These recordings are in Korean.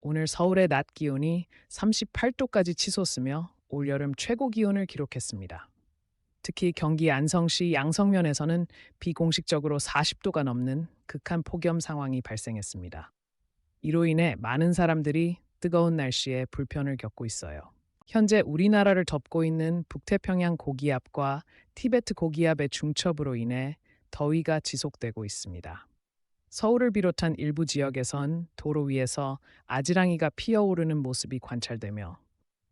오늘 서울의 낮 기온이 38도까지 치솟으며 올여름 최고 기온을 기록했습니다. 특히 경기 안성시 양성면에서는 비공식적으로 40도가 넘는 극한 폭염 상황이 발생했습니다. 이로 인해 많은 사람들이 뜨거운 날씨에 불편을 겪고 있어요. 현재 우리나라를 덮고 있는 북태평양 고기압과 티베트 고기압의 중첩으로 인해 더위가 지속되고 있습니다. 서울을 비롯한 일부 지역에선 도로 위에서 아지랑이가 피어오르는 모습이 관찰되며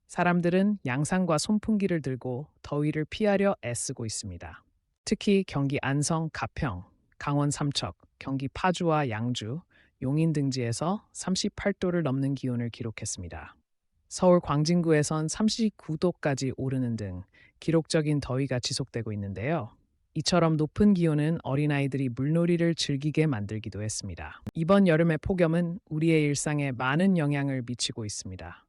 사람들은 양산과 손풍기를 들고 더위를 피하려 애쓰고 있습니다. 특히 경기 안성, 가평, 강원 삼척, 경기 파주와 양주, 용인 등지에서 38도를 넘는 기온을 기록했습니다. 서울 광진구에선 39도까지 오르는 등 기록적인 더위가 지속되고 있는데요. 이처럼 높은 기온은 어린아이들이 물놀이를 즐기게 만들기도 했습니다. 이번 여름의 폭염은 우리의 일상에 많은 영향을 미치고 있습니다.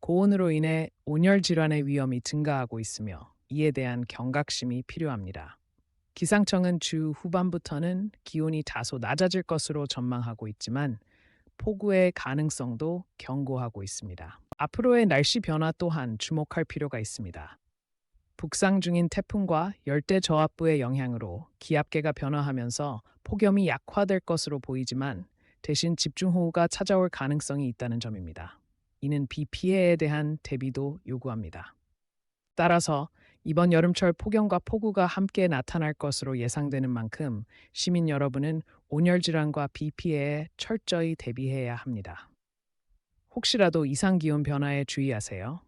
고온으로 인해 온열 질환의 위험이 증가하고 있으며 이에 대한 경각심이 필요합니다. 기상청은 주 후반부터는 기온이 다소 낮아질 것으로 전망하고 있지만 폭우의 가능성도 경고하고 있습니다. 앞으로의 날씨 변화 또한 주목할 필요가 있습니다. 북상 중인 태풍과 열대 저압부의 영향으로 기압계가 변화하면서 폭염이 약화될 것으로 보이지만 대신 집중호우가 찾아올 가능성이 있다는 점입니다. 이는 비 피해에 대한 대비도 요구합니다. 따라서 이번 여름철 폭염과 폭우가 함께 나타날 것으로 예상되는 만큼 시민 여러분은 온열 질환과 비 피해에 철저히 대비해야 합니다. 혹시라도 이상 기온 변화에 주의하세요.